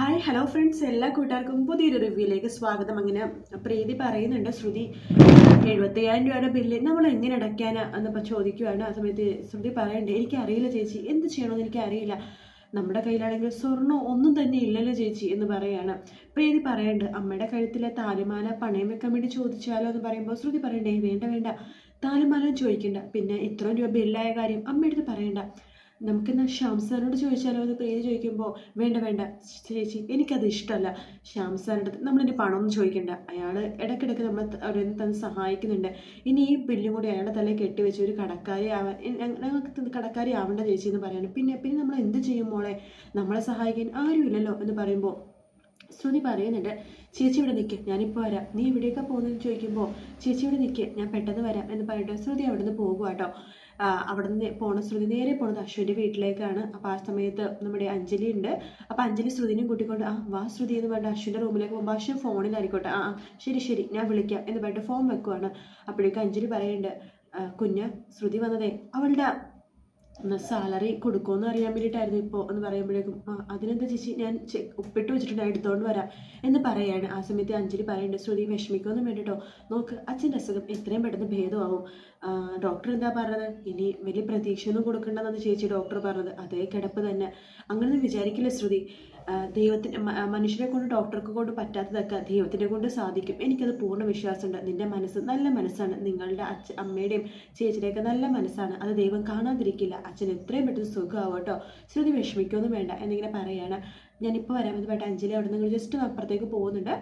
Hi hello friends എല്ലാ കൂട്ടുകാർക്കും പുതിയൊരു റിവ്യൂയിലേക്ക് സ്വാഗതം. അങ്ങനെ പ്രീതി പറയുന്നുണ്ട് ശ്രുതി എഴുപത്തയ്യായിരം രൂപയുടെ ബില്ല് നമ്മൾ എങ്ങനെ അടയ്ക്കാനാ എന്നിപ്പോൾ ചോദിക്കുവാണ്. ആ സമയത്ത് ശ്രുതി പറയണ്ടേ എനിക്കറിയില്ല ചേച്ചി എന്ത് ചെയ്യണമെന്ന് എനിക്കറിയില്ല. നമ്മുടെ കയ്യിലാണെങ്കിൽ സ്വർണം ഒന്നും തന്നെ ഇല്ലല്ലോ ചേച്ചി എന്ന് പറയാണ്. പ്രീതി പറയണ്ട് അമ്മയുടെ കഴുത്തിലെ താലിമാല പണയം വെക്കാൻ വേണ്ടി ചോദിച്ചാലോ എന്ന് പറയുമ്പോൾ ശ്രുതി പറയണ്ടേ വേണ്ട വേണ്ട. താലിമാല ചോദിക്കണ്ട. പിന്നെ ഇത്രയും രൂപ ബില്ലായ കാര്യം അമ്മയുടെ അടുത്ത് പറയണ്ട. നമുക്കിന്ന് ശ്യാം സാറിനോട് ചോദിച്ചാലോ എന്ന് പ്രീതി ചോദിക്കുമ്പോൾ വേണ്ട വേണ്ട ചേച്ചി എനിക്കത് ഇഷ്ടമല്ല അടുത്ത് നമ്മളതിന്റെ പണമൊന്നും ചോദിക്കണ്ട. അയാൾ ഇടയ്ക്കിടയ്ക്ക് നമ്മളെ അവരെന്ന് അവരെ തന്നെ സഹായിക്കുന്നുണ്ട്. ഇനി ഈ ബില്ലും കൂടി അയാളുടെ തലയിൽ കെട്ടിവെച്ച് ഒരു കടക്കാരി ആവാൻ ഞങ്ങൾക്ക് കടക്കാരി ആവേണ്ട ചേച്ചി എന്ന് പറയാണ് പിന്നെ പിന്നെ നമ്മൾ എന്ത് ചെയ്യും മോളെ? നമ്മളെ സഹായിക്കാൻ ആരുമില്ലല്ലോ എന്ന് പറയുമ്പോൾ ശ്രുതി പറയുന്നുണ്ട് ചേച്ചി ഇവിടെ നിൽക്ക് ഞാനിപ്പോൾ വരാം. നീ എവിടേക്കാ പോകുന്നതെന്ന് ചോദിക്കുമ്പോൾ ചേച്ചി ഇവിടെ നിൽക്ക് ഞാൻ പെട്ടെന്ന് വരാം എന്ന് പറഞ്ഞിട്ട് ശ്രുതി അവിടെ നിന്ന് പോകുക കേട്ടോ അവിടെ നിന്ന് പോണ ശ്രുതി നേരെ പോണത് അശ്വിന്റെ വീട്ടിലേക്കാണ്. അപ്പോൾ ആ സമയത്ത് നമ്മുടെ അഞ്ജലി ഉണ്ട്. അപ്പോൾ അഞ്ജലി ശ്രുതിനെയും കൂട്ടിക്കൊണ്ട് ആ വാ ശ്രുതി എന്ന് പറഞ്ഞിട്ട് അശ്വിന്റെ റൂമിലേക്ക് പോകുമ്പോൾ അശ്വിൻ ഫോണിലായിക്കോട്ടെ ആ ശരി ശരി ഞാൻ വിളിക്കാം എന്ന് പറഞ്ഞിട്ട് ഫോൺ വെക്കുവാണ്. അപ്പോഴേക്കും അഞ്ജലി പറയുന്നുണ്ട് "ആ, കുഞ്ഞ് ശ്രുതി വന്നതേ. അവളുടെ സാലറി കൊടുക്കുമെന്ന് അറിയാൻ വേണ്ടിയിട്ടായിരുന്നു ഇപ്പോൾ എന്ന് പറയുമ്പോഴേക്കും ആ അതിനെന്താ ചേച്ചി? ഞാൻ ഒപ്പിട്ട് വെച്ചിട്ടുണ്ട് എടുത്തോണ്ട് വരാം എന്ന് പറയാണ്. ആ സമയത്ത് അഞ്ജലി പറയുന്നുണ്ട് ശ്രുതി വിഷമിക്കൊന്നും വേണ്ടിട്ടോ. നോക്ക് അച്ഛന്റെ അസുഖം എത്രയും പെട്ടെന്ന് ഭേദമാവും. ഡോക്ടർ എന്താ പറഞ്ഞത്? ഇനി വലിയ പ്രതീക്ഷയൊന്നും കൊടുക്കണ്ടെന്നാണ് ചേച്ചി ഡോക്ടർ പറഞ്ഞത്. അതേ കിടപ്പ് തന്നെ. അങ്ങനെയൊന്നും വിചാരിക്കില്ല ശ്രുതി. ദൈവത്തിന് മനുഷ്യരെ കൊണ്ട് ഡോക്ടർക്ക് കൊണ്ട് പറ്റാത്തതൊക്കെ ദൈവത്തിനെ കൊണ്ട് സാധിക്കും. എനിക്കത് പൂർണ വിശ്വാസമുണ്ട്. നിന്റെ മനസ്സ് നല്ല മനസ്സാണ്. നിങ്ങളുടെ അച്ഛ അമ്മയുടെയും ചേച്ചിയുടെയൊക്കെ നല്ല മനസ്സാണ്. അത് ദൈവം കാണാതിരിക്കില്ല. അച്ഛൻ എത്രയും പെട്ടെന്ന് സുഖമാവും കേട്ടോ. ശ്രുതി വിഷമിക്കൊന്നും വേണ്ട എന്നിങ്ങനെ പറയാണ്. ഞാനിപ്പോൾ വരാൻ പറ്റും ബട്ട് അഞ്ജലി അവിടെ നിങ്ങൾ ജസ്റ്റ് അപ്പുറത്തേക്ക് പോകുന്നുണ്ട്.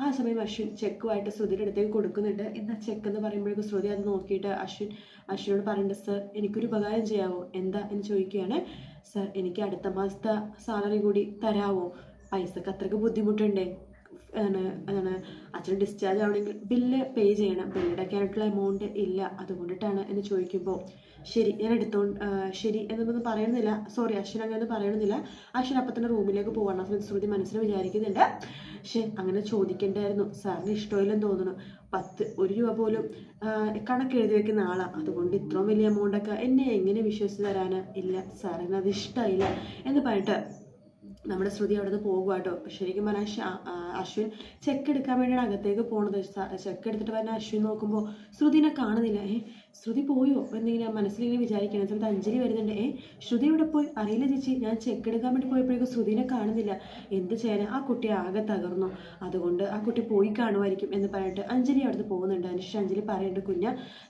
ആ സമയം അശ്വിൻ ചെക്കുമായിട്ട് ശ്രുതിയുടെ അടുത്തേക്ക് കൊടുക്കുന്നുണ്ട്. എന്നാൽ ചെക്ക് എന്ന് പറയുമ്പോഴേക്കും ശ്രുതി അത് നോക്കിയിട്ട് അശ്വിൻ അശ്വിനോട് പറയേണ്ടത് സർ എനിക്കൊരു ഉപകാരം ചെയ്യാവോ? എന്താ? എന്ന് ചോദിക്കുകയാണ്. സർ എനിക്ക് അടുത്ത മാസത്തെ സാലറി കൂടി തരാവോ? പൈസക്ക് അത്രയ്ക്ക് ബുദ്ധിമുട്ടുണ്ടേ. അതാണ് ആണ് അച്ഛൻ ഡിസ്ചാർജ് ആവണമെങ്കിൽ ബില്ല് പേ ചെയ്യണം. ബില്ലടയ്ക്കാനായിട്ടുള്ള എമൗണ്ട് ഇല്ല. അതുകൊണ്ടിട്ടാണ് എന്ന് ചോദിക്കുമ്പോൾ ശരി ഞാൻ എടുത്തോണ്ട് ആ, ശരി എന്നൊന്നും പറയുന്നില്ല. സോറി അശ്വിൻ അങ്ങനെ പറയണമെന്നില്ല അശ്വിൻ അപ്പം തന്നെ റൂമിലേക്ക് പോകണം അപ്പം ശ്രുതി മനസ്സിൽ വിചാരിക്കുന്നുണ്ട് പക്ഷേ അങ്ങനെ ചോദിക്കേണ്ടായിരുന്നു. സാറിന് ഇഷ്ടമില്ലെന്ന് തോന്നുന്നു. പത്ത് ഒരു രൂപ പോലും കണക്ക് എഴുതി വെക്കുന്ന ആളാണ് അതുകൊണ്ട് ഇത്രയും വലിയ എമൗണ്ടൊക്കെ എന്നെ എങ്ങനെ വിശ്വസിച്ച് തരാന്? ഇല്ല സാറിന് അത് ഇഷ്ടമായില്ല എന്ന് പറഞ്ഞിട്ട് നമ്മുടെ ശ്രുതി അവിടെ നിന്ന് പോകുക കേട്ടോ ശരിക്കും പറഞ്ഞാൽ അശ്വിൻ ചെക്ക് എടുക്കാൻ വേണ്ടിയാണ് അകത്തേക്ക് പോണത്. ചെക്ക് എടുത്തിട്ട് പറഞ്ഞാൽ അശ്വിൻ നോക്കുമ്പോൾ ശ്രുതിനെ കാണുന്നില്ല. ഏ ശ്രുതി പോയോ? എന്നിങ്ങനെ മനസ്സിലിങ്ങനെ വിചാരിക്കണം. ചിലത് അഞ്ജലി വരുന്നുണ്ട്. ഏ ശ്രുതി ഇവിടെ പോയി? അറിയില്ല ചേച്ചി. ഞാൻ ചെക്ക് എടുക്കാൻ വേണ്ടി പോയപ്പോഴേക്കും ശ്രുതിനെ കാണുന്നില്ല. എന്ത് ചെയ്യാൻ ആ കുട്ടി ആകെ തകർന്നു. അതുകൊണ്ട് ആ കുട്ടി പോയി കാണുമായിരിക്കും എന്ന് പറഞ്ഞിട്ട് അഞ്ജലി അവിടുന്ന് പോകുന്നുണ്ട്. അതിനുശേഷം അഞ്ജലി പറയുന്നുണ്ട് കുഞ്ഞ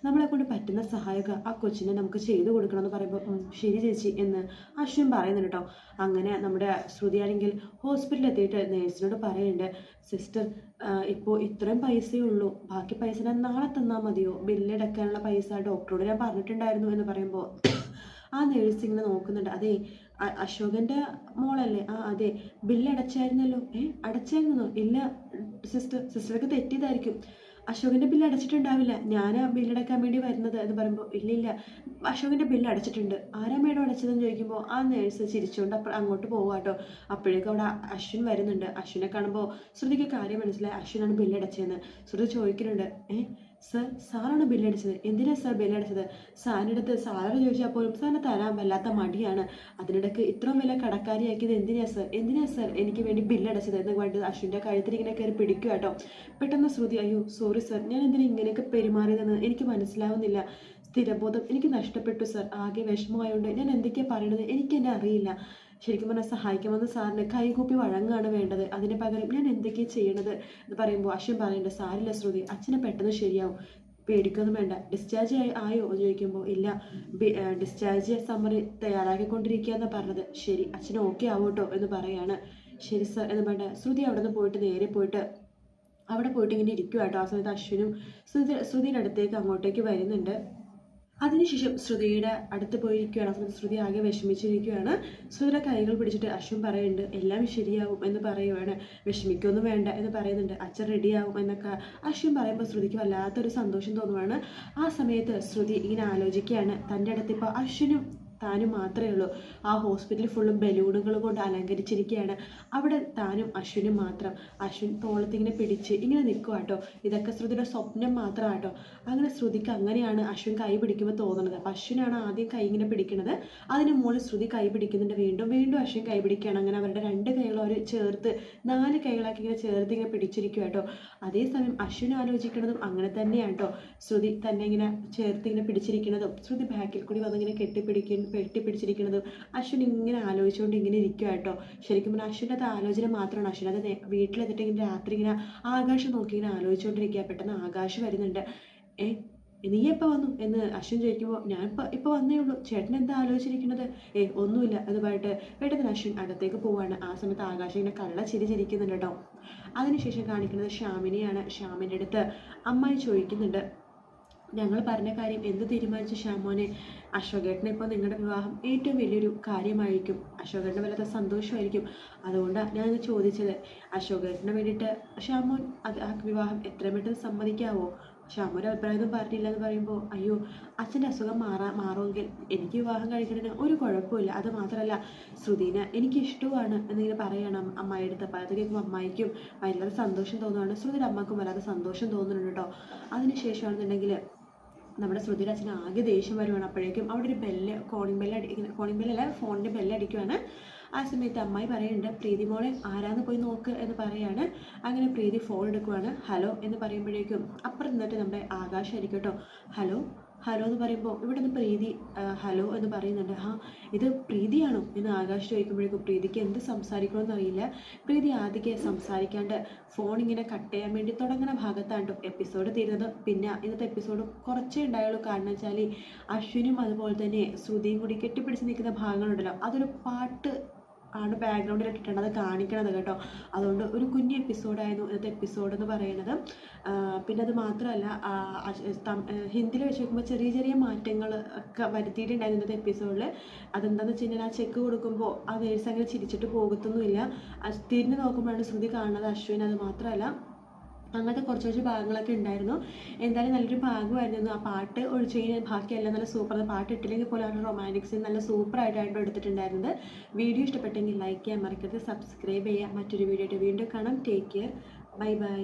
നമ്മളെ കൊണ്ട് പറ്റുന്ന സഹായമൊക്കെ ആ കൊച്ചിനെ നമുക്ക് ചെയ്തു കൊടുക്കണം എന്ന് പറയുമ്പോൾ ശരി ചേച്ചി എന്ന് അശ്വിൻ പറയുന്നുണ്ട് കേട്ടോ. അങ്ങനെ നമ്മുടെ ശ്രുതിയാണെങ്കിൽ ഹോസ്പിറ്റലിൽ എത്തിയിട്ട് നേഴ്സിനോട് പറയുന്നുണ്ട് സിസ്റ്റർ ഇപ്പോൾ ഇത്രയും പൈസയേ ഉള്ളൂ. ബാക്കി പൈസ ഞാൻ നാളെ തന്നാൽ മതിയോ? ബില്ലടക്കാനുള്ള പൈസ ഡോക്ടറോട് ഞാൻ പറഞ്ഞിട്ടുണ്ടായിരുന്നു എന്ന് പറയുമ്പോൾ ആ നേഴ്സ് ഇങ്ങനെ നോക്കുന്നുണ്ട്. അതെ അശോകന്റെ മോളല്ലേ? ആ അതെ. ബില്ല് അടച്ചായിരുന്നല്ലോ. ഏ അടച്ചായിരുന്നോ? ഇല്ല സിസ്റ്റർ സിസ്റ്റർക്ക് തെറ്റിയതായിരിക്കും. അശോകന്റെ ബില്ല് അടച്ചിട്ടുണ്ടാവില്ല. ഞാനാ ബില്ലടക്കാൻ വേണ്ടി വരുന്നത് എന്ന് പറയുമ്പോൾ ഇല്ല ഇല്ല. അശോകന്റെ ബില്ല് അടച്ചിട്ടുണ്ട്. ആരാ മേഡം അടച്ചതെന്ന് ചോദിക്കുമ്പോൾ ആ നേഴ്സ് ചിരിച്ചുകൊണ്ട് അപ്പം അങ്ങോട്ട് പോകുക കേട്ടോ അപ്പോഴേക്കും അവിടെ അശ്വിൻ വരുന്നുണ്ട്. അശ്വിനെ കാണുമ്പോൾ ശ്രുതിക്ക് കാര്യം മനസ്സിലായി. അശ്വിനാണ് ബില്ല് അടച്ചതെന്ന്. ശ്രുതി ചോദിക്കുന്നുണ്ട്. ഏ സർ സാറാണ് ബില്ലടിച്ചത് എന്തിനാ സാർ ബില്ലടിച്ചത് സാറിന്റെ അടുത്ത് സാറിന് ചോദിച്ചാൽ പോലും സാറിന് തരാൻ വല്ലാത്ത മടിയാണ്. അതിനിടയ്ക്ക് ഇത്രയും വില കടക്കാരിയാക്കിയത് എന്തിനാ സർ എന്തിനാ സർ എനിക്ക് വേണ്ടി ബില്ലടച്ചത് എന്ന് പറഞ്ഞിട്ട് അശ്വിന്റെ കഴുത്തിൽ ഇങ്ങനെ കയറി പിടിക്കുക കേട്ടോ പെട്ടെന്ന് ശ്രുതി അയ്യോ സോറി സർ ഞാൻ എന്തിനാ ഇങ്ങനെയൊക്കെ പെരുമാറിയതെന്ന് എനിക്ക് മനസ്സിലാവുന്നില്ല. സ്ഥിരബോധം എനിക്ക് നഷ്ടപ്പെട്ടു സർ ആകെ വിഷമമായതുകൊണ്ട് ഞാൻ എന്തൊക്കെയാണ് പറയണത് എനിക്ക് എന്നെ അറിയില്ല. ശരിക്കും പറഞ്ഞാൽ സഹായിക്കുമെന്ന് സാറിന് കൈകൂപ്പി വഴങ്ങാണ് വേണ്ടത്. അതിന് പകരം ഞാൻ എന്തൊക്കെയാണ് ചെയ്യണത് എന്ന് പറയുമ്പോൾ അശ്വൻ പറയേണ്ട സാരില്ല ശ്രുതി അച്ഛനെ പെട്ടെന്ന് ശരിയാവും. പേടിക്കൊന്നും വേണ്ട. ഡിസ്ചാർജ് ആയി ആയോ എന്ന് ചോദിക്കുമ്പോൾ ഇല്ല. ഡിസ്ചാർജ് സമ്മറി തയ്യാറാക്കിക്കൊണ്ടിരിക്കുക എന്ന് പറഞ്ഞത്. ശരി അച്ഛന് ഓക്കെ ആവോട്ടോ എന്ന് പറയാണ്. ശരി സർ എന്ന് പറഞ്ഞ ശ്രുതി അവിടെ നിന്ന് പോയിട്ട് നേരെ പോയിട്ട് അവിടെ പോയിട്ട് ഇങ്ങനെ ഇരിക്കുക കേട്ടോ ആ സമയത്ത് അശ്വിനും ശ്രുതി ശ്രുതിയുടെ അടുത്തേക്ക് അങ്ങോട്ടേക്ക് വരുന്നുണ്ട്. അതിനുശേഷം ശ്രുതിയുടെ അടുത്ത് പോയിരിക്കുകയാണ്. അപ്പോൾ ശ്രുതി ആകെ വിഷമിച്ചിരിക്കുകയാണ്. ശ്രുതിയുടെ കൈകൾ പിടിച്ചിട്ട് അശ്വൻ പറയുന്നുണ്ട് എല്ലാം ശരിയാവും എന്ന് പറയുവാണ്. വിഷമിക്കൊന്നും വേണ്ട എന്ന് പറയുന്നുണ്ട്. അച്ഛൻ റെഡിയാവും എന്നൊക്കെ അശ്വൻ പറയുമ്പോൾ ശ്രുതിക്ക് വല്ലാത്തൊരു സന്തോഷം തോന്നുവാണ്. ആ സമയത്ത് ശ്രുതി ഇങ്ങനെ ആലോചിക്കുകയാണ്. തന്റെ അടുത്ത് ഇപ്പോൾ അശ്വിനും താനും മാത്രമേ ഉള്ളൂ. ആ ഹോസ്പിറ്റൽ ഫുള്ളും ബലൂണുകൾ കൊണ്ട് അലങ്കരിച്ചിരിക്കുകയാണ് അവിടെ താനും അശ്വിനും മാത്രം. അശ്വിൻ തോളത്തിങ്ങനെ പിടിച്ച് ഇങ്ങനെ നിൽക്കുക കേട്ടോ ഇതൊക്കെ ശ്രുതിയുടെ സ്വപ്നം മാത്രമാണ് കേട്ടോ അങ്ങനെ ശ്രുതിക്ക് അങ്ങനെയാണ് അശ്വിൻ കൈ പിടിക്കുമ്പോൾ തോന്നുന്നത്. അപ്പം അശ്വിനാണ് ആദ്യം കൈ ഇങ്ങനെ പിടിക്കുന്നത് അതിന് മുകളിൽ ശ്രുതി കൈ പിടിക്കുന്നുണ്ട്. വീണ്ടും വീണ്ടും അശ്വിൻ കൈ പിടിക്കുകയാണ്. അങ്ങനെ അവരുടെ രണ്ട് കൈകൾ അവർ ചേർത്ത് നാല് കൈകളാക്കി ഇങ്ങനെ ചേർത്ത് ഇങ്ങനെ പിടിച്ചിരിക്കുക കേട്ടോ അതേസമയം അശ്വിൻ ആലോചിക്കുന്നതും അങ്ങനെ തന്നെയാണ് കേട്ടോ ശ്രുതി തന്നെ ഇങ്ങനെ ചേർത്ത് ഇങ്ങനെ പിടിച്ചിരിക്കുന്നതും ശ്രുതി ബാക്കിൽ കൂടി വന്നിങ്ങനെ കെട്ടിപ്പിടിക്കും കെട്ടിപ്പിടിച്ചിരിക്കുന്നതും അശ്വിൻ ഇങ്ങനെ ആലോചിച്ചുകൊണ്ട് ഇങ്ങനെ ഇരിക്കുക കേട്ടോ. ശരിക്കും പറഞ്ഞാൽ അശ്വിന്റെ അത് ആലോചന മാത്രമാണ്. അശ്വിൻ അത് വീട്ടിലെത്തിയിട്ട് ഇങ്ങനെ രാത്രി ഇങ്ങനെ ആകാശം നോക്കി ഇങ്ങനെ ആലോചിച്ചുകൊണ്ടിരിക്കുക പെട്ടെന്ന് ആകാശം വരുന്നുണ്ട്. ഏ നീ എപ്പോൾ വന്നു? എന്ന് അശ്വിൻ ചോദിക്കുമ്പോൾ ഞാൻ ഇപ്പോൾ ഇപ്പോൾ വന്നേ ഉള്ളൂ. ചേട്ടൻ എന്താ ആലോചിച്ചിരിക്കുന്നത്? ഏ ഒന്നുമില്ല. എന്ന് പെട്ടെന്ന് അശ്വിൻ അകത്തേക്ക് പോവാണ്. ആ സമയത്ത് ആകാശം ഇങ്ങനെ കള്ള ചിരി ചിരിക്കുന്നുണ്ട് കേട്ടോ. അതിനുശേഷം കാണിക്കുന്നത് ശ്യാമിനെയാണ്. ശ്യാമിന്റെ അടുത്ത് അമ്മായി ചോദിക്കുന്നുണ്ട്. ഞങ്ങൾ പറഞ്ഞ കാര്യം എന്ത് തീരുമാനിച്ച ശ്യാമോനെ? അശോകേട്ടനെ ഇപ്പോൾ നിങ്ങളുടെ വിവാഹം ഏറ്റവും വലിയൊരു കാര്യമായിരിക്കും. അശോകേട്ടന് വല്ലാത്ത സന്തോഷമായിരിക്കും. അതുകൊണ്ടാണ് ഇത് ചോദിച്ചത്. അശോകേട്ടന് വേണ്ടിയിട്ട് ശ്യാമോൻ ആ വിവാഹം എത്രയും പെട്ടെന്ന് സമ്മതിക്കാവോ? അഭിപ്രായം പറഞ്ഞില്ല എന്ന് പറയുമ്പോൾ അയ്യോ അച്ഛന്റെ അസുഖം മാറാ മാറുമെങ്കിൽ എനിക്ക് വിവാഹം കഴിക്കുന്നതിന് ഒരു കുഴപ്പമില്ല അത് മാത്രമല്ല ശ്രുതിനെ എനിക്ക് ഇഷ്ടമാണ് എന്നിങ്ങനെ പറയണം അമ്മായിയുടെ അടുത്ത് അപ്പോൾ കേൾക്കുമ്പോൾ അമ്മായിക്കും വല്ലാതെ സന്തോഷം തോന്നുകയാണ് ശ്രുതിയുടെ അമ്മക്കും വല്ലാതെ സന്തോഷം തോന്നുന്നുണ്ട് കേട്ടോ. അതിനുശേഷമാണെന്നുണ്ടെങ്കിൽ നമ്മുടെ ശ്രുതിയുടെ അച്ഛന് ആകെ ദേഷ്യം വരുവാണ്. അപ്പോഴേക്കും അവിടെ ഒരു ബെല്ല് കോളിംഗ് ബെല്ല് അടി കോളിംഗ് ബെല്ലല്ല ഫോണിന്റെ ബെല്ല് അടിക്കുവാണ്. ആ സമയത്ത് അമ്മായി പറയുന്നുണ്ട് പ്രീതി മോളെ ആരാന്ന് പോയി നോക്ക് എന്ന് പറയാണ്. അങ്ങനെ പ്രീതി ഫോൺ എടുക്കുവാണ്. ഹലോ എന്ന് പറയുമ്പോഴേക്കും അപ്പുറം നിന്നിട്ട് നമ്മുടെ ആകാശമായിരിക്കും കേട്ടോ. ഹലോ ഹലോ എന്ന് പറയുമ്പോൾ ഇവിടെ നിന്ന് പ്രീതി ഹലോ എന്ന് പറയുന്നുണ്ട്. ആ ഇത് പ്രീതിയാണോ? എന്ന് ആകാശ് ചോദിക്കുമ്പോഴേക്കും പ്രീതിക്ക് എന്ത് സംസാരിക്കണമെന്ന് അറിയില്ല. പ്രീതി ആദ്യം സംസാരിക്കാണ്ട് ഫോൺ ഇങ്ങനെ കട്ട് ചെയ്യാൻ വേണ്ടി തുടങ്ങുന്ന ഭാഗത്താണ് എപ്പിസോഡ് തീരുന്നത്. പിന്നെ ഇന്നത്തെ എപ്പിസോഡ് കുറച്ചേ ഉണ്ടായുള്ളൂ. കാരണം വെച്ചാൽ അശ്വിനും അതുപോലെ തന്നെ ശ്രുതിയും കൂടി കെട്ടിപ്പിടിച്ച് നിൽക്കുന്ന ഭാഗങ്ങളുണ്ടല്ലോ. അതൊരു പാട്ട് ആണ് ബാക്ക്ഗ്രൗണ്ടിൽ ഇട്ടിട്ടുണ്ട്. അത് കാണിക്കണത് കേട്ടോ. അതുകൊണ്ട് ഒരു കുഞ്ഞു എപ്പിസോഡായിരുന്നു ഇന്നത്തെ എപ്പിസോഡ് എന്ന് പറയുന്നത്. പിന്നെ അത് മാത്രമല്ല ഹിന്ദിയിൽ വെച്ച് നോക്കുമ്പോൾ ചെറിയ ചെറിയ മാറ്റങ്ങൾ ഒക്കെ വരുത്തിയിട്ടുണ്ടായിരുന്നു ഇന്നത്തെ എപ്പിസോഡിൽ അതെന്താണെന്ന് വെച്ച് കഴിഞ്ഞാൽ ആ ചെക്ക് കൊടുക്കുമ്പോൾ ആ നേഴ്സ് അങ്ങനെ ചിരിച്ചിട്ട് പോകത്തൊന്നുമില്ല. തിരിഞ്ഞ് നോക്കുമ്പോഴാണ് ശ്രുതി കാണുന്നത് അശ്വിൻ. അത് മാത്രമല്ല അങ്ങനത്തെ കുറച്ച് കുറച്ച് ഭാഗങ്ങളൊക്കെ ഉണ്ടായിരുന്നു. എന്തായാലും നല്ലൊരു ഭാഗമായിരുന്നു ആ പാട്ട് ഒഴിച്ച് കഴിഞ്ഞാൽ ബാക്കിയെല്ലാം നല്ല സൂപ്പർ പാട്ട് ഇട്ടില്ലെങ്കിൽ പോലും അവരുടെ റൊമാന്റിക് സീൻ നല്ല സൂപ്പറായിട്ടാണ് എടുത്തിട്ടുണ്ടായിരുന്നത്. വീഡിയോ ഇഷ്ടപ്പെട്ടെങ്കിൽ ലൈക്ക് ചെയ്യാൻ മറക്കരുത്. സബ്സ്ക്രൈബ് ചെയ്യുക മറ്റൊരു വീഡിയോ ആയിട്ട് വീണ്ടും കാണാം. Take care bye bye